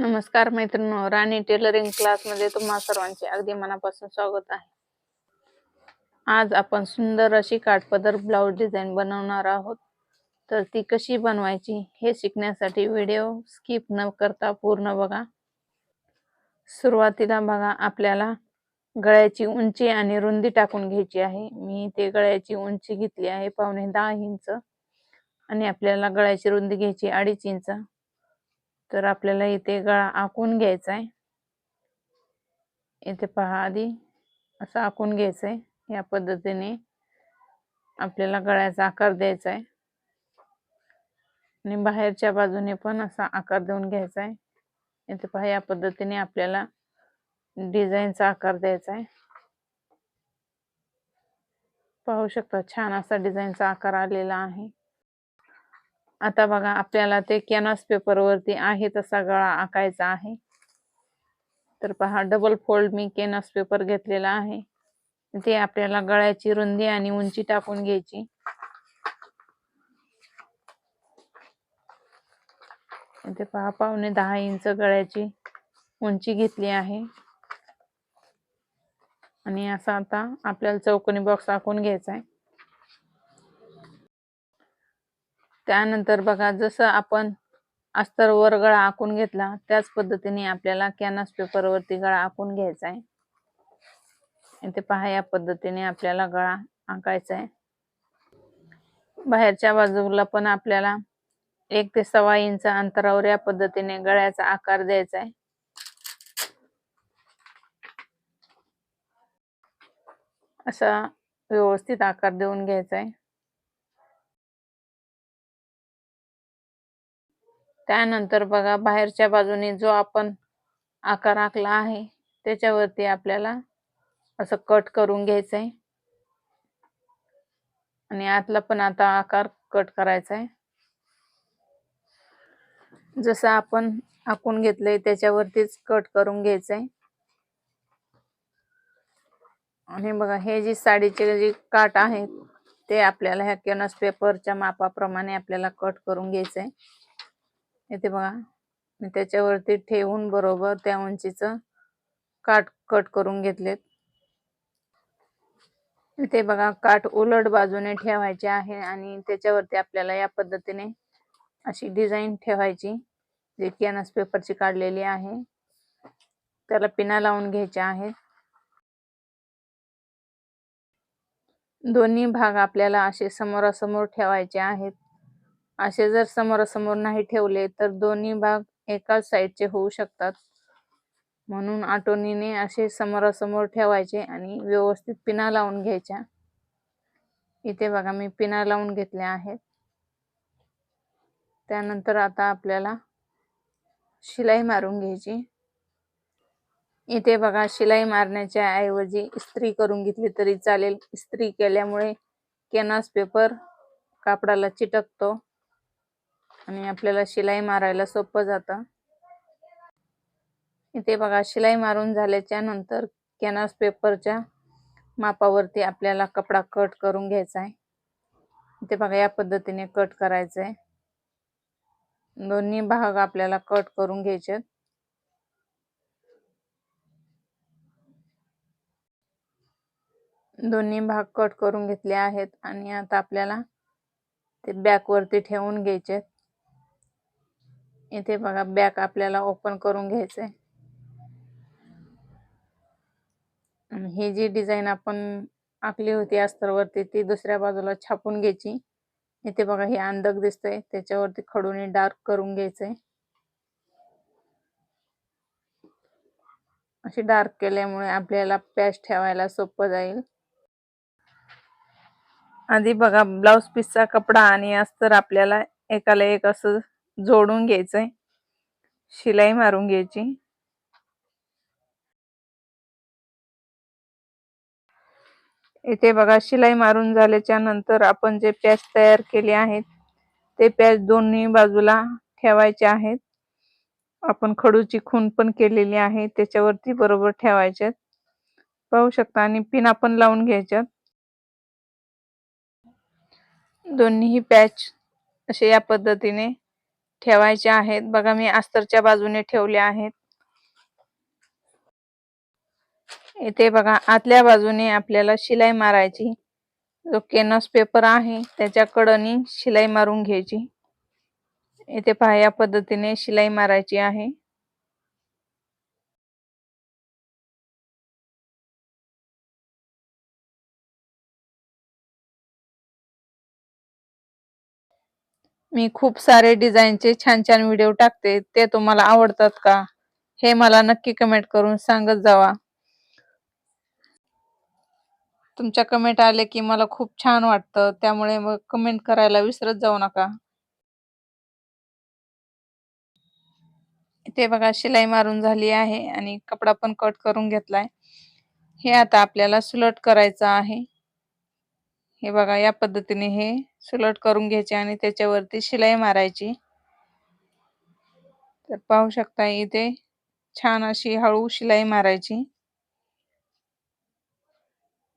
नमस्कार मैत्रिणी राणी टेलरिंग क्लासमध्ये तुम्हा सर्वांचे अगदी मनापासून स्वागत आहे. आज आपण सुंदर अशी काठपदर ब्लाऊज डिझाईन बनवणार आहोत. तर ती कशी बनवायची हे शिकण्यासाठी व्हिडिओ स्किप न करता पूर्ण बघा. सुरुवातीला बघा आपल्याला गळ्याची उंची आणि रुंदी टाकून घ्यायची आहे. मी ते गळ्याची उंची घेतली आहे पावणे दहा इंच. आणि आपल्याला गळ्याची रुंदी घ्यायची अडीच इंच. तर आपल्याला इथे गळा आखून घ्यायचा आहे इथे पहा आधी असं आखून घ्यायचं आहे या पद्धतीने आपल्याला गळ्याचा आकार द्यायचा आहे आणि बाहेरच्या बाजूने पण असा आकार देऊन घ्यायचा आहे इथे पहा या पद्धतीने आपल्याला डिझाईनचा आकार द्यायचा आहे पाहू शकता छान असा डिझाईनचा आकार आलेला आहे. आता बघा आपल्याला ते कॅनव्हास पेपर वरती आहे तसा गळा आकायचा आहे. तर पहा डबल फोल्ड मी कॅनव्हास पेपर घेतलेला आहे. ते आपल्याला गळ्याची रुंदी आणि उंची टाकून घ्यायची. इथे पहा पावणे दहा इंच गळ्याची उंची घेतली आहे. आणि असा आता आपल्याला चौकोनी बॉक्स आखून घ्यायचा आहे. त्यानंतर बघा जसं आपण अस्तरवर गळा आखून घेतला त्याच पद्धतीने आपल्याला कॅनस पेपरवरती गळा आखून घ्यायचा आहे. इथे पहा या पद्धतीने आपल्याला गळा आकायचा आहे. बाहेरच्या बाजूला पण आपल्याला एक ते सव्वा इंच अंतरावर या पद्धतीने गळ्याचा आकार द्यायचा आहे. असा व्यवस्थित आकार देऊन घ्यायचा आहे. त्यानंतर बघा बाहेरच्या बाजूने जो आपण आकार आखला आहे त्याच्यावरती आपल्याला असं कट करून घ्यायचं आहे आणि आतला पण आता आकार कट करायचा आहे जसं आपण आखून घेतलंय त्याच्यावरतीच कट करून घ्यायचंय. आणि बघा हे जी साडीचे जे काट आहेत ते आपल्याला ह्या कॅनव्हास पेपरच्या मापाप्रमाणे आपल्याला कट करून घ्यायचंय. इथे बघा. मी त्याच्यावरती ठेवून बरोबर त्या उंचीचं काट कट करून घेतलेत. इथे बघा काठ उलट बाजूने ठेवायचे आहे आणि त्याच्यावरती आपल्याला या पद्धतीने अशी डिझाईन ठेवायची जी कॅनस पेपरची काढलेली आहे. त्याला पिना लावून घ्यायच्या आहेत. दोन्ही भाग आपल्याला असे समोरासमोर ठेवायचे आहेत. असे जर समोरासमोर नाही ठेवले तर दोन्ही भाग एकाच साईडचे होऊ शकतात. म्हणून आटोनीने असे समोरासमोर ठेवायचे आणि व्यवस्थित पिना लावून घ्यायच्या. इथे बघा मी पिना लावून घेतल्या आहेत. त्यानंतर आता आपल्याला शिलाई मारून घ्यायची. इथे बघा शिलाई मारण्याच्या ऐवजी इस्त्री करून घेतली तरी चालेल. इस्त्री केल्यामुळे कॅनव्हास पेपर कापडाला चिटकतो. आणि आपल्याला शिलाई मारायला सोपं जातं. इथे बघा शिलाई मारून झाल्याच्यानंतर कॅनव्हास पेपरच्या मापावरती आपल्याला कपडा कट करून घ्यायचा आहे. इथे बघा या पद्धतीने कट करायचं आहे. दोन्ही भाग आपल्याला कट करून घ्यायचे दोन्ही भाग कट करून घेतले आहेत आणि आता आपल्याला ते बॅक वरती ठेवून घ्यायचे इथे बघा बॅक आपल्याला ओपन करून घ्यायचंय. ही जी डिझाईन आपण आखली होती अस्तरवरती ती दुसऱ्या बाजूला छापून घ्यायची. इथे बघा हे अंधक दिसतंय. त्याच्यावरती खडूने डार्क करून घ्यायचंय. अशी डार्क केल्यामुळे आपल्याला पॅच ठेवायला सोपं जाईल. आधी बघा ब्लाउज पीसचा कपडा आणि अस्तर आपल्याला एकाला एक असं जोडून घ्यायचंय. शिलाई मारून घ्यायची. इथे बघा शिलाई मारून झाल्याच्यानंतर आपण जे पॅच तयार केले आहेत ते पॅच दोन्ही बाजूला ठेवायचे आहेत. आपण खडूची खून पण केलेली आहे त्याच्यावरती बरोबर ठेवायच्यात पाहू शकता आणि पिना पण लावून घ्यायच्यात. दोन्ही पॅच असे या पद्धतीने ठेवायचे आहेत. बघा मी अस्तरच्या बाजूने ठेवले आहेत. इथे बघा आतल्या बाजूने आपल्याला शिलाई मारायची. जो केनस पेपर आहे त्याच्या कडनी शिलाई मारून घ्यायची. इथे पहा या पद्धतीने शिलाई मारायची आहे. मी खूप सारे डिझाईनचे छान छान व्हिडिओ टाकते ते तुम्हाला आवडतात का? हे मला नक्की कमेंट करून सांगत जावा. तुमच्या कमेंट आले की मला खूप छान वाटतं त्यामुळे मग कमेंट करायला विसरत जाऊ नका. इथे बघा शिलाई मारून झाली आहे आणि कपडा पण कट करून घेतलाय. हे आता आपल्याला सुलट करायचं आहे. हे बघा या पद्धतीने हे सुलट करून घ्यायचे आणि त्याच्यावरती शिलाई मारायची. तर पाहू शकता इथे छान अशी हळू शिलाई मारायची.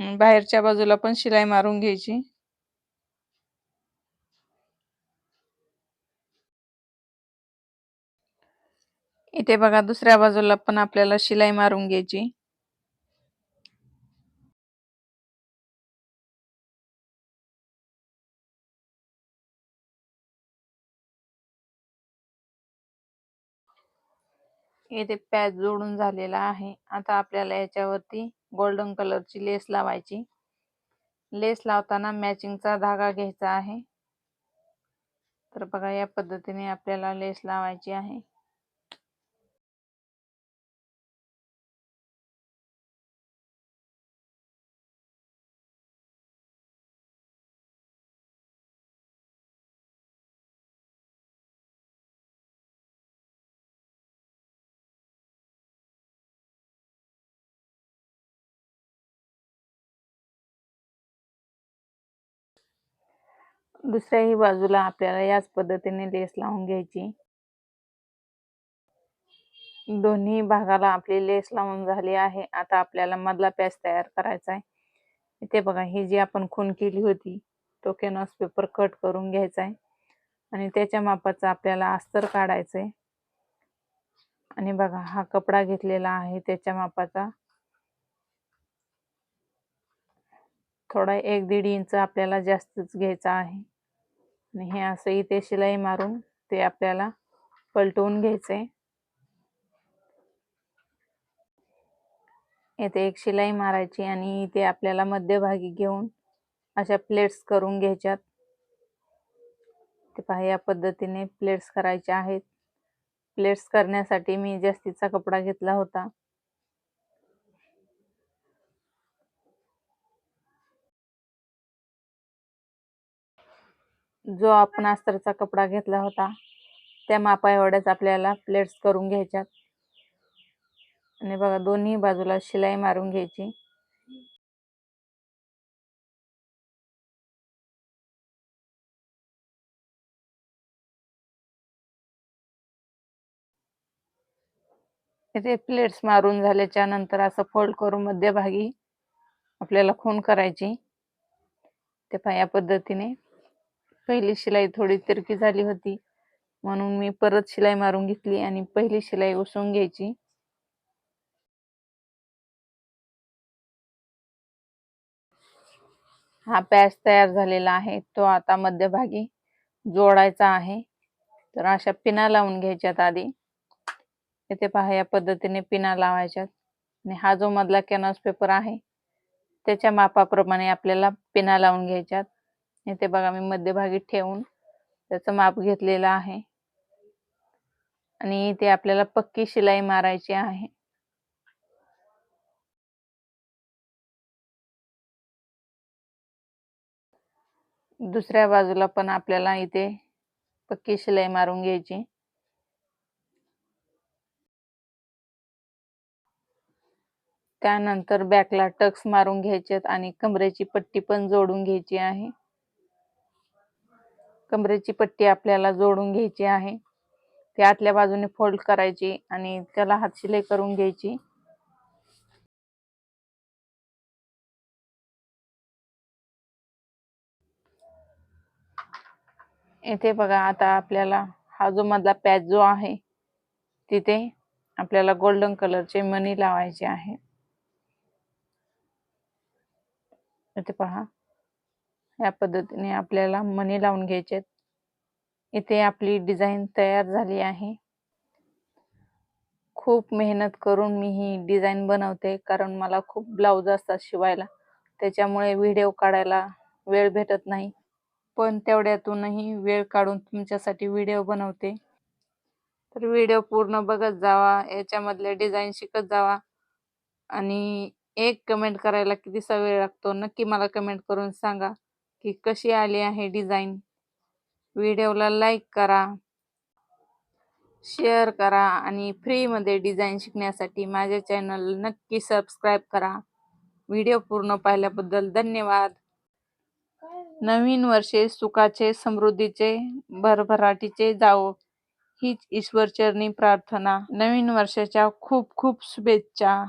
बाहेरच्या बाजूला पण शिलाई मारून घ्यायची. इथे बघा दुसऱ्या बाजूला पण आपल्याला शिलाई मारून घ्यायची. येथे पॅच जोडून झालेला आहे. आता आपल्याला याच्यावरती गोल्डन कलरची लेस लावायची. लेस लावताना मॅचिंगचा धागा घ्यायचा आहे. तर बघा या पद्धतीने आपल्याला लेस लावायची आहे. दुसऱ्याही बाजूला आपल्याला याच पद्धतीने लेस लावून घ्यायची. दोन्ही भागाला आपली लेस लावून झाली आहे. आता आपल्याला मधला पॅच तयार करायचा आहे इथे बघा ही जी आपण खून केली होती तो कॅनॉस पेपर कट करून घ्यायचा आहे आणि त्याच्या मापाचा आपल्याला अस्तर काढायचं आहे आणि बघा हा कपडा घेतलेला आहे. त्याच्या मापाचा थोडा एक दीड इंच आपल्याला जास्तच घ्यायचा आहे. आणि हे असं इथे शिलाई मारून ते आपल्याला पलटवून घ्यायचे येथे एक शिलाई मारायची आणि इथे आपल्याला मध्यभागी घेऊन अशा प्लेट्स करून घ्यायच्यात. ते पहा या पद्धतीने प्लेट्स करायच्या आहेत. प्लेट्स करण्यासाठी मी जास्तीचा कपडा घेतला होता. जो आपण अस्तरचा कपडा घेतला होता त्या मापा एवढ्याच आपल्याला प्लेट्स करून घ्यायच्यात. आणि बघा दोन्ही बाजूला शिलाई मारून घ्यायची. इथे प्लेट्स मारून झाल्याच्यानंतर असं फोल्ड करून मध्यभागी आपल्याला खून करायची. ते पहा या पद्धतीने. पहिली शिलाई थोडी तिरकी झाली होती. म्हणून मी परत शिलाई मारून घेतली आणि पहिली शिलाई उसळून घ्यायची. हा पॅच तयार झालेला आहे. तो आता मध्यभागी जोडायचा आहे. तर अशा पिना लावून घ्यायच्यात आधी. इथे पहा या पद्धतीने पिना लावायच्यात. आणि हा जो मधला कॅनव्हास पेपर आहे त्याच्या मापाप्रमाणे आपल्याला पिना लावून घ्यायच्यात. इथे बघा मी मध्यभागी ठेवून त्याचं माप घेतलेलं आहे. आणि इथे आपल्याला पक्की शिलाई मारायची आहे. दुसऱ्या बाजूला पण आपल्याला इथे पक्की शिलाई मारून घ्यायची. त्यानंतर बॅकला टक्स मारून घ्यायचेत आणि कमरेची पट्टी पण जोडून घ्यायची आहे. कमरेची पट्टी आपल्याला जोडून घ्यायची आहे. ती आतल्या बाजूने फोल्ड करायची आणि त्याला हात शिलाई करून घ्यायची. इथे बघा आता आपल्याला हा जो मधला पॅच जो आहे तिथे आपल्याला गोल्डन कलरचे मनी लावायचे आहे. इथे पहा. या पद्धतीने आपल्याला मणी लावून घ्यायचे इथे आपली डिझाईन तयार झाली आहे. खूप मेहनत करून मी ही डिझाईन बनवते कारण मला खूप ब्लाऊज असतात शिवायला. त्याच्यामुळे व्हिडिओ काढायला वेळ भेटत नाही. पण तेवढ्यातूनही वेळ काढून तुमच्यासाठी व्हिडिओ बनवते. तर व्हिडिओ पूर्ण बघत जावा याच्यामधले डिझाईन शिकत जावा. आणि एक कमेंट करायला कितीसा वेळ लागतो नक्की मला कमेंट करून सांगा. की कशी आली आहे डिझाईन. व्हिडिओला लाईक करा शेअर करा आणि फ्रीमध्ये डिझाईन शिकण्यासाठी माझे चॅनल नक्की सबस्क्राईब करा. व्हिडिओ पूर्ण पाहिल्याबद्दल धन्यवाद. नवीन वर्षे सुखाचे समृद्धीचे भरभराटीचे जावो. हीच ईश्वरचरणी प्रार्थना. नवीन वर्षाच्या खूप खूप शुभेच्छा.